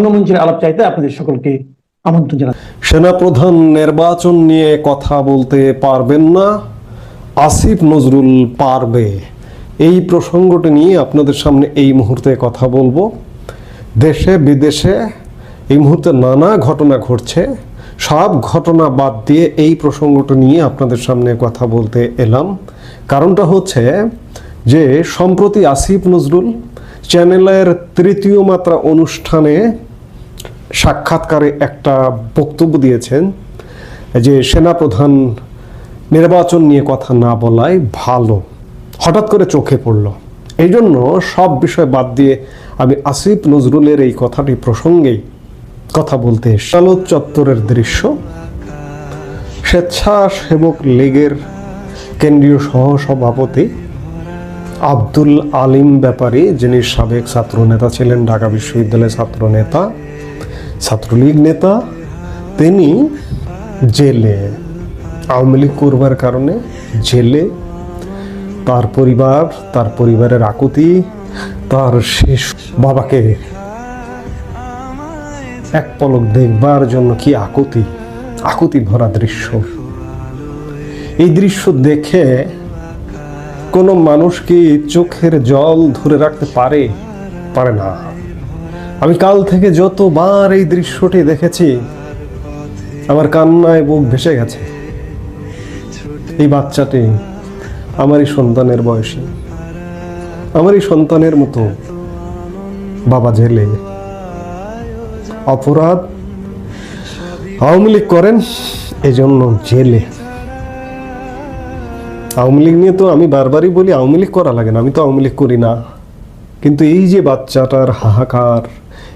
রঙ্গমঞ্চের আলাপ চাইতে আপনাদের সকলকে আমন্ত্রণ জানাচ্ছি সেনাপ্রধান নির্বাচন নিয়ে কথা বলতে পারবেন না। আসিফ নজরুল পারবে। এই প্রসঙ্গটি নিয়ে আপনাদের সামনে এই মুহূর্তে কথা বলব। দেশে, বিদেশে এই মুহূর্তে নানা ঘটনা ঘটছে। সব ঘটনা বাদ দিয়ে এই প্রসঙ্গটা নিয়ে আপনাদের সামনে কথা বলতে এলাম। কারণটা হচ্ছে যে, সম্প্রতি আসিফ নজরুল চ্যানেলের তৃতীয় মাত্রা অনুষ্ঠানে সাক্ষাৎকারে একটা বক্তব্য দিয়েছেন যে, সেনাপ্রধান নির্বাচন নিয়ে কথা না বলাই ভালো। হঠাৎ করে চোখে পড়ল। এই জন্য সব বিষয় বাদ দিয়ে আমি আসিফ নজরুলের এই কথাটি প্রসঙ্গেই কথা বলতে শালত চত্বরের দৃশ্য, স্বেচ্ছাসেবক লীগের কেন্দ্রীয় সহসভাপতি আব্দুল আলিম ব্যাপারী, যিনি সাবেক ছাত্র নেতা ছিলেন, ঢাকা বিশ্ববিদ্যালয়ের ছাত্র নেতা ছাত্রলীগ নেতা, তিনি জেলে, আওয়ামী লীগ করবার কারণে জেলে। তার পরিবার, তার পরিবারের আকুতি, তার শেষ বাবাকে এক পলক দেখবার জন্য কি আকুতি আকুতি ভরা দৃশ্য। এই দৃশ্য দেখে কোনো মানুষ কি চোখের জল ধরে রাখতে পারে পারে না। আমি কাল থেকে যতবার এই দৃশ্যটি দেখেছি, আমার কান্নায় বুক ভেসে গেছে। এই বাচ্চাটি আমারই সন্তানের বয়সী। আমারই সন্তানের মতো বাবা জেলে। অপরাধ আওয়ামী লীগ করেন এজন্য জেলে। আওয়ামী লীগ নিয়ে তো আমি বারবারই বলি, আওয়ামী লীগ করা লাগে না, আমি তো আওয়ামী লীগ করি না। কিন্তু এই যে বাচ্চাটার হাহাকার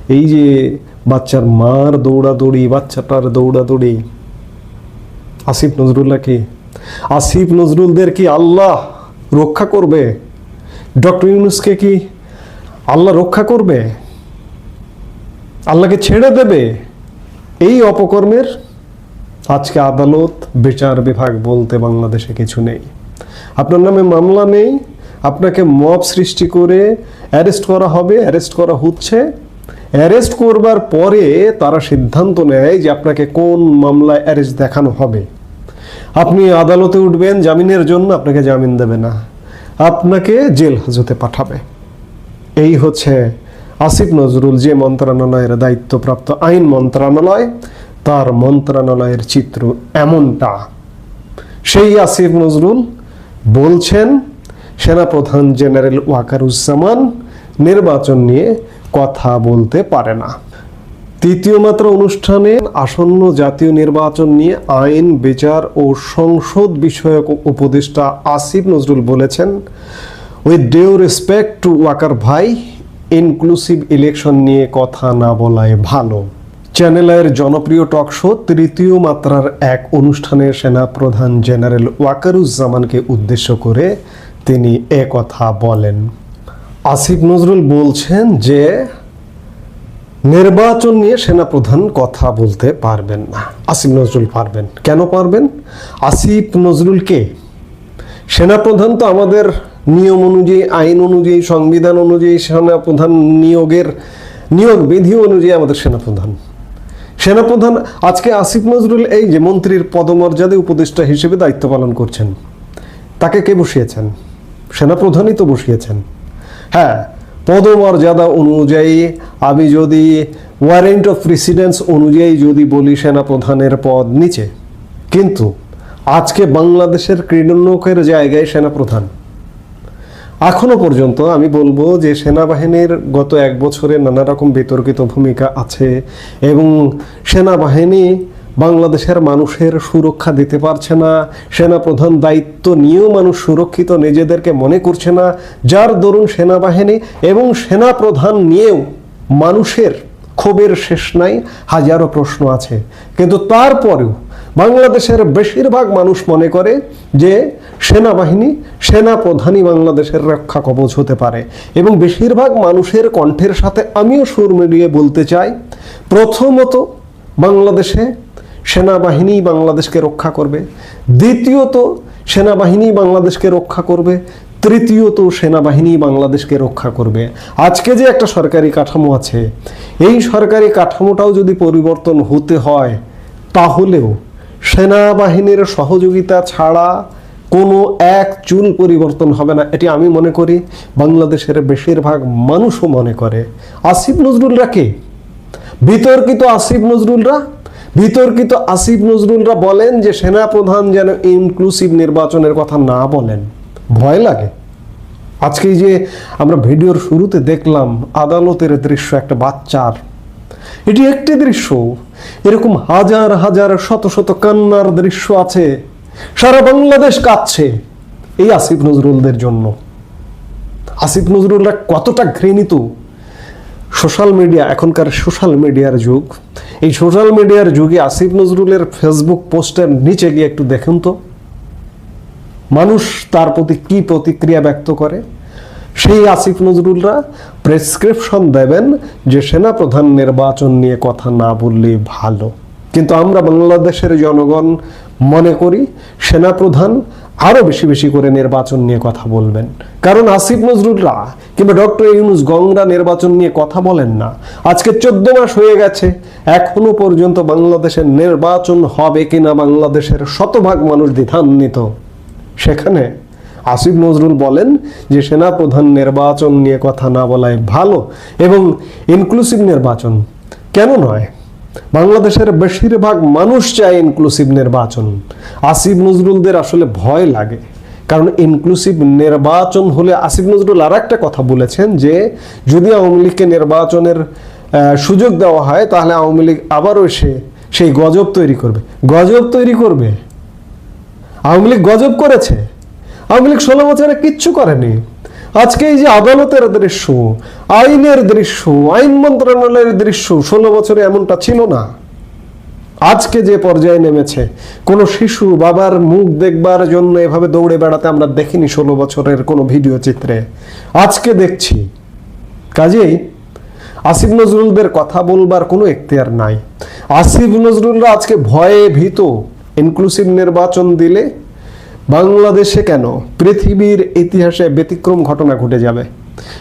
এই যে বাচ্চার মার দৌড়াদৌড়ি, বাচ্চাটার দৌড়াদৌড়ি। আসিফ নজরুল্লাহ কি আসিফ নজরুলদের কি আল্লাহ রক্ষা করবে? ডক্টর ইউনুসকে কি আল্লাহ রক্ষা করবে? আল্লাহকে ছেড়ে দেবে? এই অপকর্মের আজকে আদালত, বিচার বিভাগ বলতে বাংলাদেশে কিছু নেই। আপনার নামে মামলা নেই, আপনাকে মব সৃষ্টি করে অ্যারেস্ট করা হবে, অ্যারেস্ট করা হচ্ছে। অ্যারেস্ট করবার পরে তারা সিদ্ধান্ত নেয় যে আপনাকে কোন মামলায় অ্যারেস্ট দেখানো হবে। আপনি আদালতে উঠবেন, জামিনের জন্য আপনাকে জামিন দেবে না। আপনাকে জেল হাজতে পাঠাবে। এই হচ্ছে আসিফ নজরুল যে মন্ত্রণালয়ের দায়িত্বপ্রাপ্ত আইন মন্ত্রণালয়, তার মন্ত্রণালয়ের চিত্র এমনটা। সেই আসিফ নজরুল বলছেন, সেনাপ্রধান জেনারেল ওয়াকারুজ্জামান, নির্বাচন নিয়ে কথা বলতে পারে না। তৃতীয় মাত্রা অনুষ্ঠানে আসন্ন জাতীয় নির্বাচন নিয়ে আইন, বিচার ও সংসদ বিষয়ক উপদেষ্টা আসিফ নজরুল বলেছেন, with due respect to Waker ভাই ইনক্লুসিভ ইলেকশন নিয়ে কথা না বলাই ভালো। চ্যানেলের জনপ্রিয় টক শো তৃতীয় মাত্রার এক অনুষ্ঠানে সেনাপ্রধান জেনারেল ওয়াকারুজ্জামানকে উদ্দেশ্য করে তিনি এ কথা বলেন। আসিফ নজরুল বলছেন যে, নির্বাচন নিয়ে সেনাপ্রধান কথা বলতে পারবেন না। আসিফ নজরুল পারবেন। কেন পারবেন? আসিফ নজরুল কে সেনাপ্রধান তো আমাদের নিয়ম অনুযায়ী, আইন অনুযায়ী, সংবিধান অনুযায়ী সেনাপ্রধান নিয়োগের, নিয়োগ বিধি অনুযায়ী আমাদের সেনাপ্রধান। সেনাপ্রধান, আজকে আসিফ নজরুল এই যে মন্ত্রীর পদমর্যাদা উপদেষ্টা হিসেবে দায়িত্ব পালন করছেন, তাকে কে বসিয়েছেন? সেনাপ্রধানই তো বসিয়েছেন। হ্যাঁ পদমর্যাদা অনুযায়ী আমি যদি ওয়ারেন্ট অফ প্রেসিডেন্স অনুযায়ী যদি বলি সেনাপ্রধানের পদ নিচে। কিন্তু আজকে বাংলাদেশের ক্রীড়নকের জায়গায় সেনাপ্রধান। এখনও পর্যন্ত আমি বলব যে সেনাবাহিনীর গত এক বছরে নানা রকম বিতর্কিত ভূমিকা আছে এবং সেনাবাহিনী বাংলাদেশের মানুষের সুরক্ষা দিতে পারছে না, সেনাপ্রধান দায়িত্ব নিয়েও মানুষ সুরক্ষিত, নিজেদেরকে মনে করছে না, যার দরুন সেনাবাহিনী এবং সেনাপ্রধান নিয়েও মানুষের ক্ষোভের শেষ নাই, হাজারো প্রশ্ন আছে। কিন্তু তারপরেও বাংলাদেশের বেশিরভাগ মানুষ মনে করে যে সেনাবাহিনী, সেনাপ্রধানই বাংলাদেশের রক্ষা কবচ হতে পারে। এবং বেশিরভাগ মানুষের কণ্ঠের সাথে আমিও সুর মিলিয়ে বলতে চাই, প্রথমত বাংলাদেশে সেনাবাহিনী বাংলাদেশকে রক্ষা করবে। দ্বিতীয়ত, সেনাবাহিনী বাংলাদেশকে রক্ষা করবে। তৃতীয়ত, সেনাবাহিনী বাংলাদেশকে রক্ষা করবে। আজকে যে একটা সরকারি কাঠামো আছে, এই সরকারি কাঠামোটাও যদি পরিবর্তন হতে হয়, তাহলেও সেনাবাহিনীর সহযোগিতা ছাড়া কোনো এক চুল পরিবর্তন হবে না। এটি আমি মনে করি, বাংলাদেশের বেশিরভাগ মানুষও মনে করে। আসিফ নজরুলরা কে? বিতর্কিত আসিফ নজরুলরা বিতর্কিত আসিফ নজরুলরা বলেন যে সেনাপ্রধান যেন ইনক্লুসিভ নির্বাচনের কথা না বলেন। ভয় লাগে। আজকে যে আমরা ভিডিওর শুরুতে দেখলাম আদালতের দৃশ্য একটা বাচ্চার। এটি একটি দৃশ্য। এরকম হাজার হাজার, শত শত কান্নার দৃশ্য আছে। সারা বাংলাদেশ কাঁদছে এই আসিফ নজরুলদের জন্য। আসিফ নজরুলরা কতটা ঘৃণিত সোশ্যাল মিডিয়া, এখনকার সোশ্যাল মিডিয়ার যুগ। এই সোশ্যাল মিডিয়ার যুগে আসিফ নজরুলের ফেসবুক পোস্টের নিচে গিয়ে একটু দেখুন তো। মানুষ তার প্রতি কি প্রতিক্রিয়া ব্যক্ত করে? সেই আসিফ নজরুলরা প্রেসক্রিপশন দেবেন যে সেনাপ্রধান নির্বাচন নিয়ে কথা না বললেই ভালো। কিন্তু আমরা বাংলাদেশের জনগণ মনে করি, সেনাপ্রধান আরও বেশি বেশি করে নির্বাচন নিয়ে কথা বলবেন। কারণ আসিফ নজরুলরা কিংবা ডক্টর ইউনুস গংরা নির্বাচন নিয়ে কথা বলেন না। আজকে চোদ্দ মাস হয়ে গেছে। এখনও পর্যন্ত বাংলাদেশের নির্বাচন হবে কিনা বাংলাদেশের শতভাগ মানুষ দ্বিধান্বিত। সেখানে আসিফ নজরুল বলেন যে সেনাপ্রধান নির্বাচন নিয়ে কথা না বলাই ভালো এবং ইনক্লুসিভ নির্বাচন কেন নয়? বাংলাদেশের বেশিরভাগ মানুষ চায় ইনক্লুসিভ নির্বাচন। আসিফ নজরুলদের আসলে ভয় লাগে। কারণ ইনক্লুসিভ নির্বাচন হলে আসিফ নজরুল আর একটা কথা বলেছেন যে, যদি আওয়ামী লীগকে নির্বাচনের সুযোগ দেওয়া হয়, তাহলে আওয়ামী লীগ আবারও এসে সেই গজব তৈরি করবে। গজব তৈরি করবে? আওয়ামী লীগ গজব করেছে? আওয়ামী লীগ ষোলো বছরে কিচ্ছু করেনি। আজকে এই যে আদালতের দৃশ্য, আইনের দৃশ্য, আইন মন্ত্রণালয়ের দৃশ্য, ষোলো বছরে এমনটা ছিল না? আজকে যে পর্যায়ে নেমেছে, কোনো শিশু বাবার মুখ দেখবার জন্য এভাবে দৌড়ে বেড়াতে আমরা দেখিনি ষোলো বছরের কোনো ভিডিও চিত্রে। আজকে দেখছি। কাজেই আসিফ নজরুলদের কথা বলবার কোনো এখতিয়ার নাই। আসিফ নজরুলরা আজকে ভয়ে ভীত। ইনক্লুসিভ নির্বাচন দিলে বাংলাদেশে কেন পৃথিবীর ইতিহাসে ব্যতিক্রম ঘটনা ঘটে যাবে?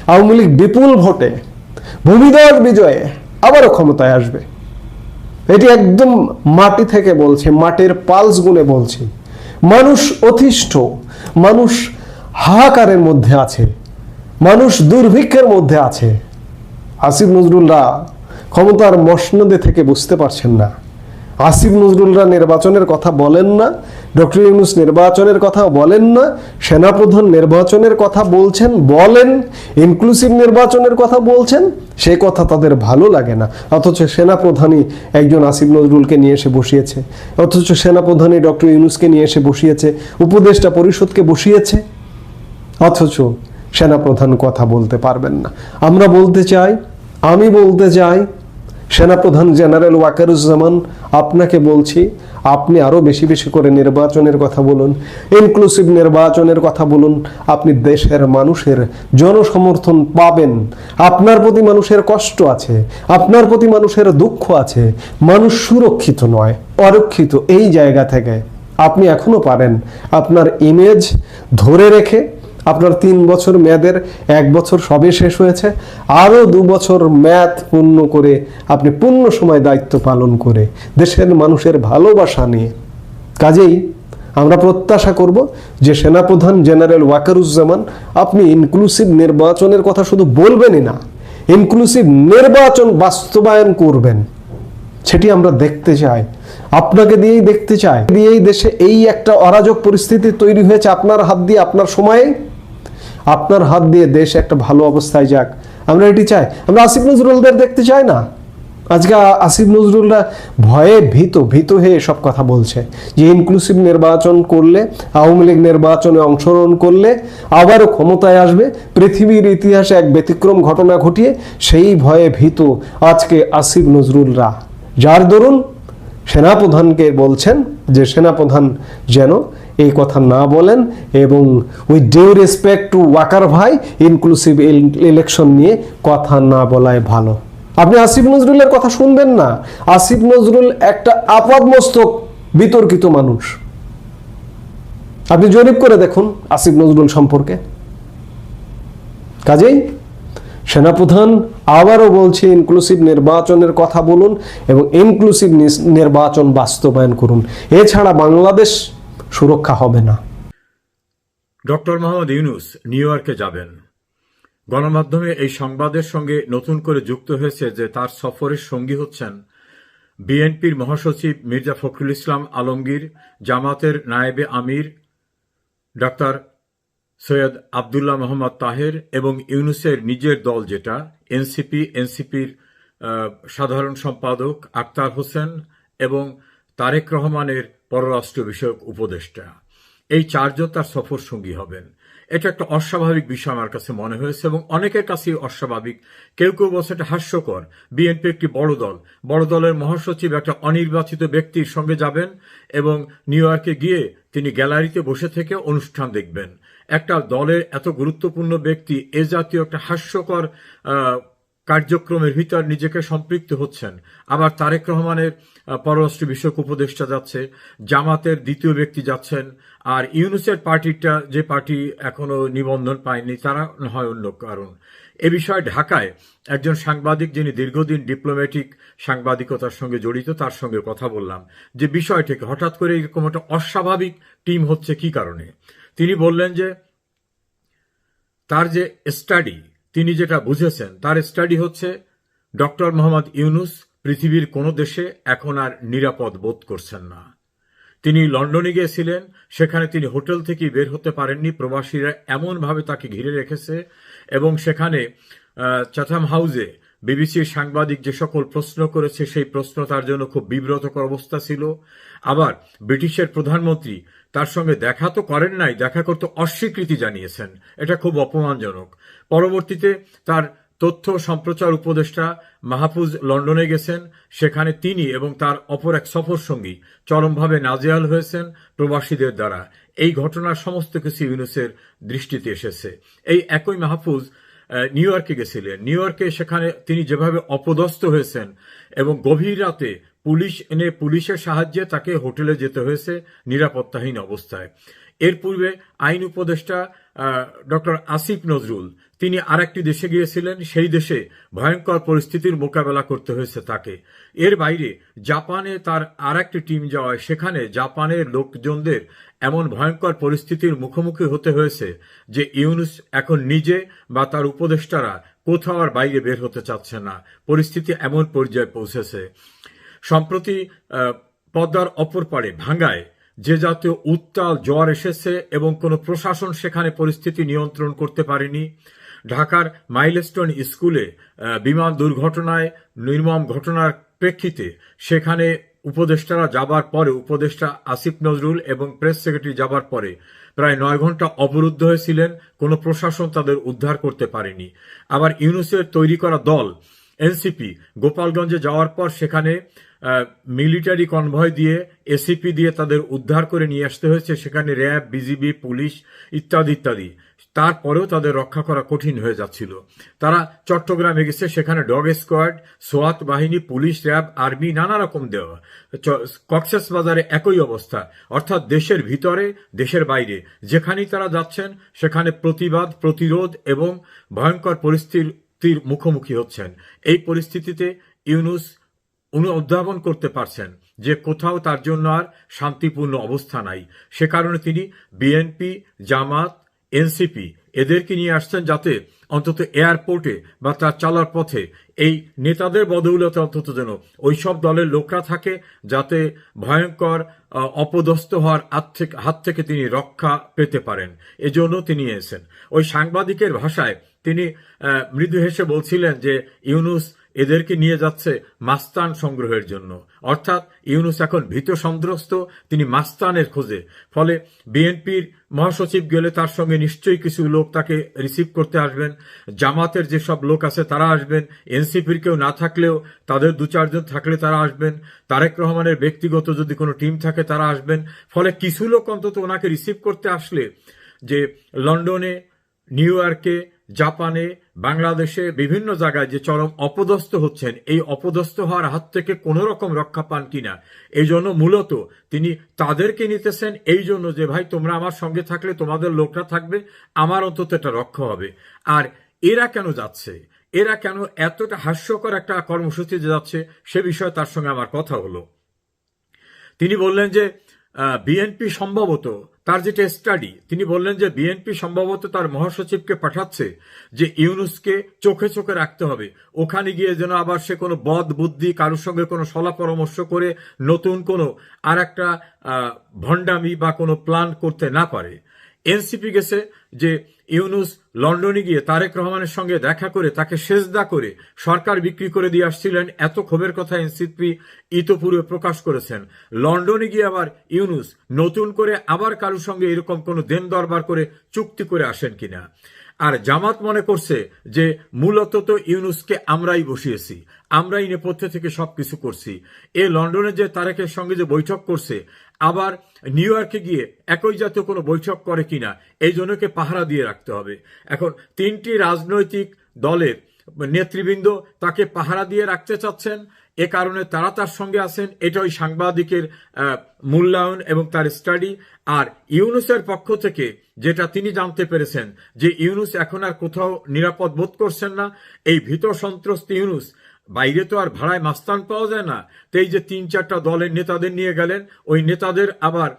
আওয়ামী লীগ বিপুল ভোটে ভূমিদাস বিজয়ে আবারও ক্ষমতায় আসবে। এটি একদম মাটি থেকে বলছে, মাটির পালস গুনে বলছি। মানুষ অতিষ্ঠ, মানুষ হাহাকারের মধ্যে আছে, মানুষ দুর্ভিক্ষের মধ্যে আছে। আসিফ নজরুলরা ক্ষমতার মসনদে থেকে বুঝতে পারছেন না। আসিফ নজরুলরা নির্বাচনের কথা বলেন না, ডক্টর ইউনুস নির্বাচনের কথা বলেন না, সেনাপ্রধান নির্বাচনের কথা বলছেন, বলেন ইনক্লুসিভ নির্বাচনের কথা বলছেন, সে কথা তাদের ভালো লাগে না। অথচ সেনাপ্রধানই একজন আসিফ নজরুলকে নিয়ে এসে বসিয়েছে। অথচ সেনাপ্রধানই ডক্টর ইউনুসকে নিয়ে এসে বসিয়েছে, উপদেষ্টা পরিষদকে বসিয়েছে। অথচ সেনাপ্রধান কথা বলতে পারবেন না। আমরা বলতে চাই, আমি বলতে চাই সেনাপ্রধান জেনারেল ওয়াকারুজ্জামান, আপনাকে বলছি, আপনি আরও বেশি বেশি করে নির্বাচনের কথা বলুন ইনক্লুসিভ নির্বাচনের কথা বলুন, আপনি দেশের মানুষের জনসমর্থন পাবেন। আপনার প্রতি মানুষের কষ্ট আছে, আপনার প্রতি মানুষের দুঃখ আছে, মানুষ সুরক্ষিত নয়, অরক্ষিত এই জায়গা থেকে। আপনি এখনও পারেন। আপনার ইমেজ ধরে রেখে আপনার তিন বছর মেয়াদের এক বছর সবে শেষ হয়েছে। আরও দু বছর মেয়াদ পূর্ণ করে আপনি পূর্ণ সময় দায়িত্ব পালন করে দেশের মানুষের ভালোবাসা নিয়ে। কাজেই আমরা প্রত্যাশা করব যে সেনাপ্রধান জেনারেল ওয়াকারুজ্জামান আপনি ইনক্লুসিভ নির্বাচনের কথা শুধু বলবেনই না ইনক্লুসিভ নির্বাচন বাস্তবায়ন করবেন। সেটি আমরা দেখতে চাই, আপনাকে দিয়েই দেখতে চাই। দিয়েই দেশে এই একটা অরাজক পরিস্থিতি তৈরি হয়েছে আপনার হাত দিয়ে, আপনার সময়ে। আপনার হাত দিয়ে দেশ একটা ভালো অবস্থায় যাক। আমরা এটি চাই। আমরা আসিফ নজরুলদের দেখতে চাই না। আজকে আসিফ নজরুলরা ভয়ে ভীত ভীত হয়ে সব কথা বলছে। যে ইনক্লুসিভ নির্বাচন করলে, আওয়ামী লীগ নির্বাচনে অংশগ্রহণ করলে আবারও ক্ষমতায় আসবে। পৃথিবীর ইতিহাসে এক ব্যতিক্রম ঘটনা ঘটিয়ে সেই ভয়ে ভীত আজকে আসিফ নজরুলরা। যার দরুন সেনাপ্রধানকে বলছেন যে, সেনাপ্রধান যেন এই কথা না বলেন এবং with due respect to Waker ভাই ইনক্লুসিভ ইলেকশন নিয়ে কথা না বলাই ভালো। আপনি আসিফ নজরুলের কথা শুনবেন না। আসিফ নজরুল একটা আপাদমস্তক, বিতর্কিত মানুষ। আপনি জরিপ করে দেখুন আসিফ নজরুল সম্পর্কে। কাজেই সেনাপ্রধান আবারও বলছে ইনক্লুসিভ নির্বাচনের কথা বলুন এবং ইনক্লুসিভ নির্বাচন বাস্তবায়ন করুন। এছাড়া বাংলাদেশ সুরক্ষা হবে না। ডক্টর মোহাম্মদ ইউনুস নিউ ইয়র্কে যাবেন। গণমাধ্যমে এই সংবাদের সঙ্গে নতুন করে যুক্ত হয়েছে যে তার সফরের সঙ্গী হচ্ছেন বিএনপির মহাসচিব মির্জা ফখরুল ইসলাম আলমগীর, জামাতের নায়েবে আমির ডাক্তার সৈয়দ আবদুল্লাহ মোহাম্মদ তাহের এবং ইউনুসের নিজের দল যেটা, এনসিপি, এনসিপির সাধারণ সম্পাদক আক্তার হোসেন এবং তারেক রহমানের পররাষ্ট্র বিষয়ক উপদেষ্টা। এই চারজন তার সফর সঙ্গী হবেন। এটা একটা অস্বাভাবিক বিষয় আমার কাছে মনে হয়েছে এবং অনেকের কাছেই অস্বাভাবিক। কেউ কেউ বলছে এটা হাস্যকর। বিএনপি একটি বড় দল। বড় দলের মহাসচিব একটা অনির্বাচিত ব্যক্তির সঙ্গে যাবেন এবং নিউ ইয়র্কে গিয়ে তিনি গ্যালারিতে বসে থেকে অনুষ্ঠান দেখবেন। একটা দলের এত গুরুত্বপূর্ণ ব্যক্তি এ জাতীয় একটা হাস্যকর কার্যক্রমের ভিতর নিজেকে সম্পৃক্ত হচ্ছেন। আবার তারেক রহমানের পররাষ্ট্র বিষয়ক উপদেষ্টা যাচ্ছে, জামাতের দ্বিতীয় ব্যক্তি যাচ্ছেন, আর ইউনুসের পার্টিটা, যে পার্টি এখনও নিবন্ধন পায়নি, তারা হয় অন্য কারণ। এ বিষয়ে ঢাকায় একজন সাংবাদিক যিনি দীর্ঘদিন ডিপ্লোম্যাটিক সাংবাদিকতার সঙ্গে জড়িত, তার সঙ্গে কথা বললাম যে বিষয়টিকে হঠাৎ করে এরকম একটা অস্বাভাবিক টিম হচ্ছে কি কারণে? তিনি বললেন যে, তার যে স্টাডি তিনি যেটা বুঝেছেন, তার স্টাডি হচ্ছে ডক্টর মোহাম্মদ ইউনুস পৃথিবীর কোনো দেশে এখন আর নিরাপদ বোধ করছেন না। তিনি লন্ডনে গিয়েছিলেন, সেখানে তিনি হোটেল থেকে বের হতে পারেননি, প্রবাসীরা এমনভাবে তাকে ঘিরে রেখেছে এবং সেখানে চাথাম হাউসে বিবিসির সাংবাদিক যে সকল প্রশ্ন করেছে, সেই প্রশ্ন তার জন্য খুব বিব্রতকর অবস্থা ছিল। আবার ব্রিটিশের প্রধানমন্ত্রী তার সঙ্গে দেখা তো করেন নাই, দেখা করতে অস্বীকৃতি জানিয়েছেন। এটা খুব অপমানজনক। পরবর্তীতে তার তথ্য সম্প্রচার উপদেষ্টা মাহফুজ লন্ডনে গেছেন, সেখানে তিনি এবং তার অপর এক সফর সঙ্গী চরমভাবে নাজেয়াল হয়েছেন প্রবাসীদের দ্বারা। এই ঘটনার সমস্ত কিছু ইউনুসের দৃষ্টিতে এসেছে। এই একই মাহফুজ নিউ ইয়র্কে গেছিলেন। নিউ ইয়র্কে সেখানে তিনি যেভাবে অপদস্থ হয়েছেন এবং গভীর রাতে পুলিশ এনে পুলিশের সাহায্যে তাকে হোটেলে যেতে হয়েছে নিরাপত্তাহীন অবস্থায়। এর পূর্বে আইন উপদেষ্টা ডক্টর আসিফ নজরুল। তিনি আরেকটি দেশে গিয়েছিলেন, সেই দেশে ভয়ঙ্কর পরিস্থিতির মোকাবেলা করতে হয়েছে তাকে। এর বাইরে জাপানে তার আরেকটি টিম যাওয়ায় সেখানে জাপানের লোকজনদের এমন ভয়ঙ্কর পরিস্থিতির মুখোমুখি হতে হয়েছে যে ইউনুস এখন নিজে বা তার উপদেষ্টারা কোথাও আর বাইরে বের হতে চাচ্ছে না। পরিস্থিতি এমন পর্যায়ে পৌঁছেছে। সম্প্রতি পদ্মার অপর পাড়ে ভাঙ্গায় যে জাতীয় উত্তাল জ্বর এসেছে এবং কোনো প্রশাসন সেখানে পরিস্থিতি নিয়ন্ত্রণ করতে পারেনি, ঢাকার মাইলস্টোন স্কুলে বিমান দুর্ঘটনায় নির্মম ঘটনার প্রেক্ষিতে সেখানে উপদেষ্টারা যাবার পরে, উপদেষ্টা আসিফ নজরুল এবং প্রেস সেক্রেটারি যাবার পরে প্রায় নয় ঘণ্টা অবরুদ্ধ হয়েছিলেন, কোনো প্রশাসন তাদের উদ্ধার করতে পারেনি। আবার ইউনুসের তৈরি করা দল, এনসিপি, গোপালগঞ্জে যাওয়ার পর সেখানে মিলিটারি কনভয় দিয়ে, এসিপি দিয়ে তাদের উদ্ধার করে নিয়ে আসতে হয়েছে। সেখানে র্যাব, বিজিবি, পুলিশ ইত্যাদি ইত্যাদি। তারপরেও তাদের রক্ষা করা কঠিন হয়ে যাচ্ছিল। তারা চট্টগ্রামে গেছে, সেখানে ডগ স্কোয়াড, সোয়াত বাহিনী, পুলিশ, র্যাব, আর্মি, নানা রকম দেওয়া। কক্সেস বাজারে একই অবস্থা। অর্থাৎ দেশের ভিতরে, দেশের বাইরে। যেখানেই তারা যাচ্ছেন, সেখানে প্রতিবাদ, প্রতিরোধ এবং ভয়ঙ্কর পরিস্থিতির মুখোমুখি হচ্ছেন। এই পরিস্থিতিতে ইউনুস উদ্ভাবন করতে পারছেন যে কোথাও তার জন্য আর শান্তিপূর্ণ অবস্থা নাই। সে কারণে তিনি বিএনপি জামাত এনসিপি এদেরকে নিয়ে আসছেন যাতে অন্তত এয়ারপোর্টে বা তার চলার পথে এই নেতাদের বদৌলতে অন্তত যেন ওই সব দলের লোকরা থাকে যাতে ভয়ঙ্কর অপদস্থ হওয়ার হাত থেকে হাত থেকে তিনি রক্ষা পেতে পারেন। এজন্য তিনি এসেছেন। ওই সাংবাদিকের ভাষায় তিনি মৃদু হেসে বলছিলেন যে ইউনুস এদেরকে নিয়ে যাচ্ছে মাস্তান সংগ্রহের জন্য। অর্থাৎ ইউনুস এখন ভীত সন্ত্রস্ত, তিনি মাস্তানের খোঁজে। ফলে বিএনপির মহাসচিব গেলে তার সঙ্গে নিশ্চয়ই কিছু লোক তাকে রিসিভ করতে আসবেন। জামাতের যেসব লোক আছে তারা আসবেন। এনসিপির কেউ না থাকলেও তাদের দু চারজন থাকলে তারা আসবেন। তারেক রহমানের ব্যক্তিগত যদি কোনো টিম থাকে তারা আসবেন। ফলে কিছু লোক অন্তত ওনাকে রিসিভ করতে আসলে যে লন্ডনে, নিউ ইয়র্কে, জাপানে বাংলাদেশে বিভিন্ন জায়গায় যে চরম অপদস্থ হচ্ছেন, এই অপদস্থ হওয়ার হাত থেকে কোনো রকম রক্ষা পান কিনা, এই জন্য মূলত তিনি তাদেরকে নিতেছেন, এই জন্য যে, ভাই, তোমরা আমার সঙ্গে থাকলে তোমাদের লোকরা থাকবে, আমার অন্তত এটা রক্ষা হবে। আর এরা কেন যাচ্ছে? এরা কেন এতটা হাস্যকর একটা কর্মসূচিতে যাচ্ছে, সে বিষয়ে তার সঙ্গে আমার কথা হলো। তিনি বললেন যে বিএনপি সম্ভবত তার যেটা স্টাডি তিনি বললেন যে বিএনপি সম্ভবত তার মহাসচিবকে পাঠাচ্ছে যে ইউনুসকে চোখে চোখে রাখতে হবে। ওখানে গিয়ে যেন আবার সে কোনো বদ বুদ্ধি, কারোর সঙ্গে কোনো সলা পরামর্শ করে নতুন কোনো আর একটা ভণ্ডামি বা কোনো প্ল্যান করতে না পারে। এনসিপি গেছে যে ইউনুস লন্ডনে গিয়ে তারেক রহমানের সঙ্গে দেখা করে তাকে সেজদা করে সরকার বিক্রি করে দিয়ে আসছিলেন, এত ক্ষোভের কথা এনসিপি ইতোপূর্বে প্রকাশ করেছেন। লন্ডনে গিয়ে আবার ইউনুস নতুন করে আবার কারোর সঙ্গে এরকম কোনো দেন দরবার করে চুক্তি করে আসেন কিনা? আর জামাত মনে করছে যে মূলত তো ইউনুসকে আমরাই বসিয়েছি। আমরাই নেপথ্য থেকে সব কিছু করছি। এ লন্ডনে যে তারেকের সঙ্গে যে বৈঠক করছে, আবার নিউ ইয়র্কে গিয়ে একই জাতীয় কোনো বৈঠক করে কিনা, এই জন্যকে পাহারা দিয়ে রাখতে হবে। এখন তিনটি রাজনৈতিক দলের নেতৃবৃন্দ তাকে পাহারা দিয়ে রাখতে চাচ্ছেন, এ কারণে তারা তার সঙ্গে আছেন এটা ওই সাংবাদিকের মূল্যায়ন এবং তার স্টাডি। আর ইউনুসের পক্ষ থেকে যেটা তিনি জানতে পেরেছেন, যে ইউনুস এখন আর কোথাও নিরাপদ বোধ করছেন না, এই ভীত সন্ত্রস্ত ইউনুস বাইরে তো আর ভাড়ায় মাস্তান পাওয়া যায় না। তো এই যে তিন চারটা দলের নেতাদের নিয়ে গেলেন, ওই নেতাদের আবার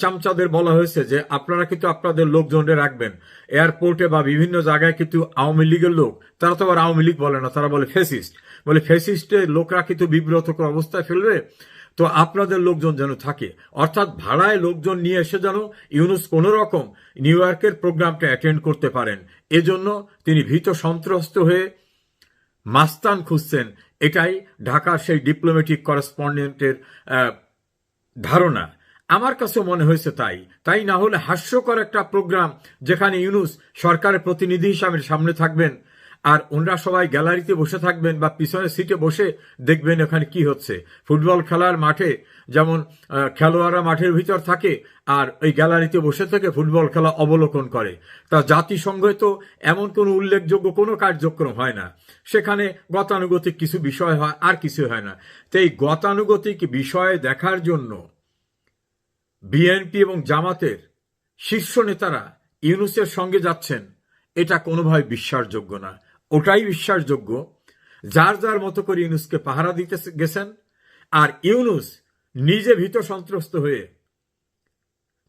চামচাদের বলা হয়েছে যে আপনারা কিন্তু আপনাদের লোকজনরে রাখবেন। এয়ারপোর্টে বা বিভিন্ন জায়গায় কিন্তু আওয়ামী লীগের লোক, তারা তো আবার আওয়ামী লীগ বলে না, তারা বলে ফেসিস্ট বলে ফেসিস্টের লোকরা কিন্তু বিব্রতকর অবস্থায় ফেলবে। তো আপনাদের লোকজন যেন থাকে। অর্থাৎ ভাড়ায় লোকজন নিয়ে এসে যেন ইউনুস কোন রকম নিউ ইয়র্কের প্রোগ্রামটা অ্যাটেন্ড করতে পারেন। এজন্য তিনি ভীত সন্ত্রস্ত হয়ে মাস্তান খুঁজছেন, এটাই ঢাকার সেই ডিপ্লোম্যাটিক করেসপন্ডেন্টের ধারণা। আমার কাছে মনে হয়েছে তাই। তাই না হলে হাস্যকর একটা প্রোগ্রাম যেখানে ইউনুস সরকারের প্রতিনিধি হিসাবে সামনে থাকবেন। আর ওনারা সবাই গ্যালারিতে বসে থাকবেন বা পিছনের সিটে বসে দেখবেন এখানে কি হচ্ছে। ফুটবল খেলার মাঠে যেমন খেলোয়াড়রা মাঠের ভিতর থাকে আর ওই গ্যালারিতে বসে থেকে ফুটবল খেলা অবলোকন করে। তা জাতিসংঘে তো এমন কোনো উল্লেখযোগ্য কোনো কার্যক্রম হয় না। সেখানে গতানুগতিক কিছু বিষয় হয়, আর কিছু হয় না। তো এই গতানুগতিক বিষয় দেখার জন্য বিএনপি এবং জামাতের শীর্ষ নেতারা ইউনুসের সঙ্গে যাচ্ছেন, এটা কোনোভাবে বিশ্বাসযোগ্য না। ওটাই বিশ্বাসযোগ্য। যার যার মতো করে ইউনুসকে পাহারা দিতে গেছেন, আর ইউনুস নিজে ভীত সন্ত্রস্ত হয়ে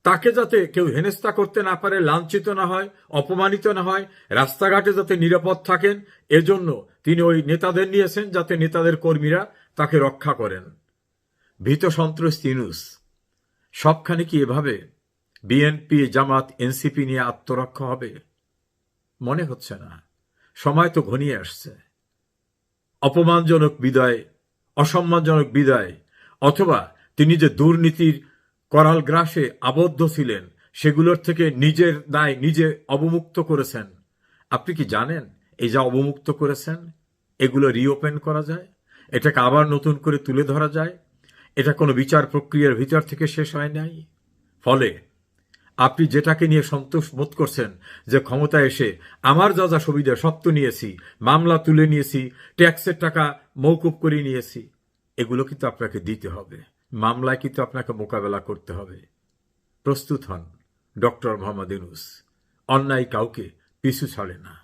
তাকে যাতে কেউ হেনস্থা করতে না পারে, লাঞ্ছিত না হয়, অপমানিত না হয়, রাস্তাঘাটে যাতে নিরাপদ থাকেন, এজন্য তিনি ওই নেতাদের নিয়েছেন যাতে নেতাদের কর্মীরা তাকে রক্ষা করেন। ভীত সন্ত্রস্ত ইউনুস। সবখানে কি এভাবে বিএনপি, জামাত, এনসিপি নিয়ে আত্মরক্ষা হবে? মনে হচ্ছে না। সময় তো ঘনিয়ে আসছে। অপমানজনক বিদায়, অসম্মানজনক বিদায়, অথবা তিনি যে দুর্নীতির করাল গ্রাসে আবদ্ধ ছিলেন, সেগুলোর থেকে নিজের দায় নিজে অবমুক্ত করেছেন। আপনি কি জানেন এই যা অবমুক্ত করেছেন? এগুলো রিওপেন করা যায়? এটাকে আবার নতুন করে তুলে ধরা যায়? এটা কোনো বিচার প্রক্রিয়ার ভিতর থেকে শেষ হয় নাই? ফলে আপনি যেটাকে নিয়ে সন্তোষ বোধ করছেন যে ক্ষমতা এসে আমার যা যা সুবিধা, সব নিয়েছি। মামলা তুলে নিয়েছি, ট্যাক্সের টাকা মৌকুব করে নিয়েছি। এগুলো কিন্তু আপনাকে দিতে হবে। মামলায় কিন্তু আপনাকে মোকাবেলা করতে হবে। প্রস্তুত হন, ডক্টর মোহাম্মদ ইউনুস। অন্যায় কাউকে পিছু ছাড়ে না।